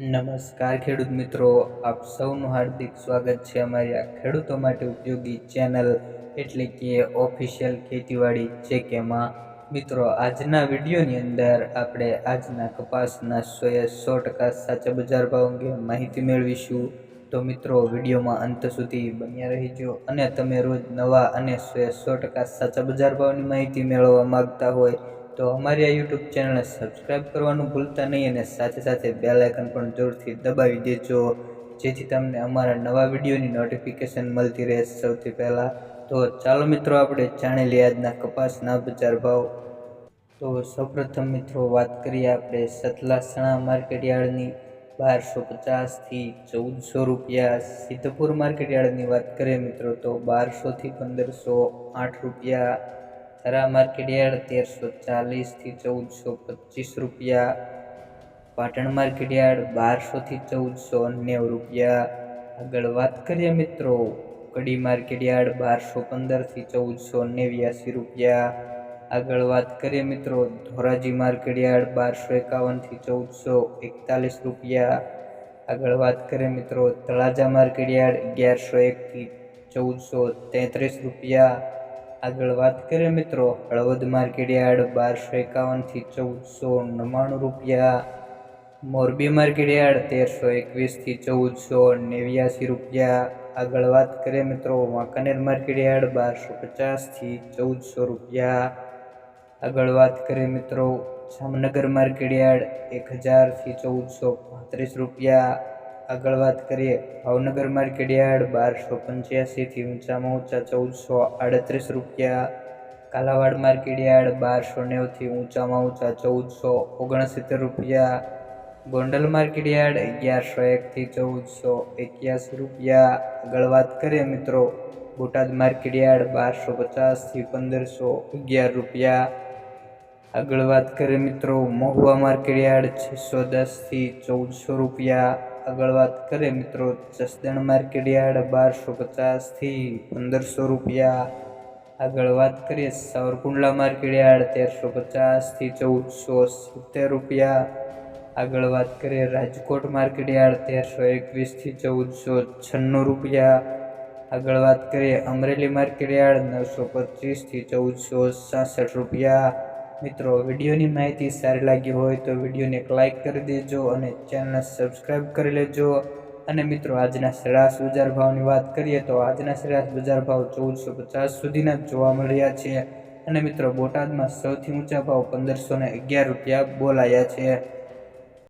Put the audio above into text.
નમસ્કાર ખેડૂત મિત્રો, આપ સૌનું હાર્દિક સ્વાગત છે અમારી આ ખેડૂતો માટે ઉપયોગી ચેનલ એટલે કે ઓફિશિયલ ખેતીવાડી ચેકેમાં. મિત્રો, આજના વિડીયોની અંદર આપણે આજના કપાસના સોએ સો ટકા સાચા બજાર ભાવ અંગે માહિતી મેળવીશું. તો મિત્રો, વિડીયોમાં અંત સુધી બન્યા રહીજો અને તમે રોજ નવા અને સોએ સો ટકા સાચા બજાર ભાવની માહિતી મેળવવા માગતા હોય તો અમારી આ યુટ્યુબ ચેનલને સબસ્ક્રાઈબ કરવાનું ભૂલતા નહીં અને સાથે સાથે બેલ પણ જરૂરથી દબાવી દેજો. જેથી તમને અમારા નવા વિડીયોની નોટિફિકેશન મળતી રહે સૌથી પહેલાં. તો ચાલો મિત્રો, આપણે જાણી લઈએ આજના કપાસના બજાર ભાવ. તો સૌપ્રથમ મિત્રો, વાત કરીએ આપણે સતલાસણા સણા યાર્ડની બારસો પચાસથી ચૌદસો રૂપિયા. સિદ્ધપુર માર્કેટયાર્ડની વાત કરીએ મિત્રો, તો બારસોથી પંદરસો આઠ રૂપિયા. થરા માર્કેટ યાર્ડ તેરસો ચાલીસથી ચૌદસો પચીસ રૂપિયા. પાટણ માર્કેટ યાર્ડ બારસોથી ચૌદસો નેવું રૂપિયા. આગળ વાત કરીએ મિત્રો, કડી માર્કેટ યાર્ડ બારસો પંદરથી ચૌદસો નેવ્યાસી રૂપિયા. આગળ વાત કરીએ મિત્રો, ધોરાજી માર્કેટ યાર્ડ બારસો એકાવનથી ચૌદસો એકતાલીસ રૂપિયા. આગળ વાત કરીએ મિત્રો, તળાજા માર્કેટ યાર્ડ અગિયારસો એકથી ચૌદસો તેત્રીસ રૂપિયા. આગળ વાત કરીએ મિત્રો, હળવદ માર્કેટ યાર્ડ બારસો એકાવનથી ચૌદસો નવ્વાણું રૂપિયા. મોરબી માર્કેટ યાર્ડ તેરસો એકવીસથી ચૌદસો નેવ્યાસી રૂપિયા. આગળ વાત કરીએ મિત્રો, વાંકાનેર માર્કેટ યાર્ડ બારસો પચાસથી ચૌદસો રૂપિયા. આગળ વાત કરીએ મિત્રો, જામનગર માર્કેટ યાર્ડ એક હજારથી ચૌદસો પાંત્રીસ રૂપિયા. આગળ વાત કરીએ, ભાવનગર માર્કેટ યાર્ડ બારસો પંચ્યાસીથી ઊંચામાં ઊંચા ચૌદસો આડત્રીસ રૂપિયા, કાલાવાડ માર્કેટ યાર્ડ બારસો નેવથી ઊંચામાં ઊંચા ચૌદસો ઓગણસિત્તેર રૂપિયા, ગોંડલ માર્કેટ યાર્ડ અગિયારસો એકથી ચૌદસો એક્યાસી રૂપિયા. આગળ વાત કરીએ મિત્રો, બોટાદ માર્કેટ યાર્ડ બારસો પચાસથી પંદરસો અગિયાર રૂપિયા. આગળ વાત કરીએ મિત્રો, મહુવા માર્કેટ યાર્ડ છસો દસથી ચૌદસો રૂપિયા. આગળ વાત કરીએ મિત્રો, જસદણ માર્કેટ યાર્ડ બારસો પચાસથી પંદરસો રૂપિયા. આગળ વાત કરીએ સાવરકુંડલા માર્કેટ યાર્ડ તેરસો પચાસથી ચૌદસો સિત્તેર રૂપિયા. આગળ વાત કરીએ રાજકોટ માર્કેટ યાર્ડ તેરસો એકવીસથી ચૌદસો છન્નું રૂપિયા. આગળ વાત કરીએ અમરેલી માર્કેટ યાર્ડ નવસો પચીસથી ચૌદસો સાસઠ રૂપિયા. મિત્રો, વિડીયોની માહિતી સારી લાગી હોય તો વિડીયોને એક લાઇક કરી દેજો અને ચેનલને સબસ્ક્રાઈબ કરી લેજો. અને મિત્રો, આજના સરેરાશ બજાર ભાવની વાત કરીએ તો આજના સરેરાશ બજાર ભાવ ચૌદસો પચાસ સુધીના જોવા મળ્યા છે. અને મિત્રો, બોટાદમાં સૌથી ઊંચા ભાવ પંદરસો અગિયાર રૂપિયા બોલાયા છે.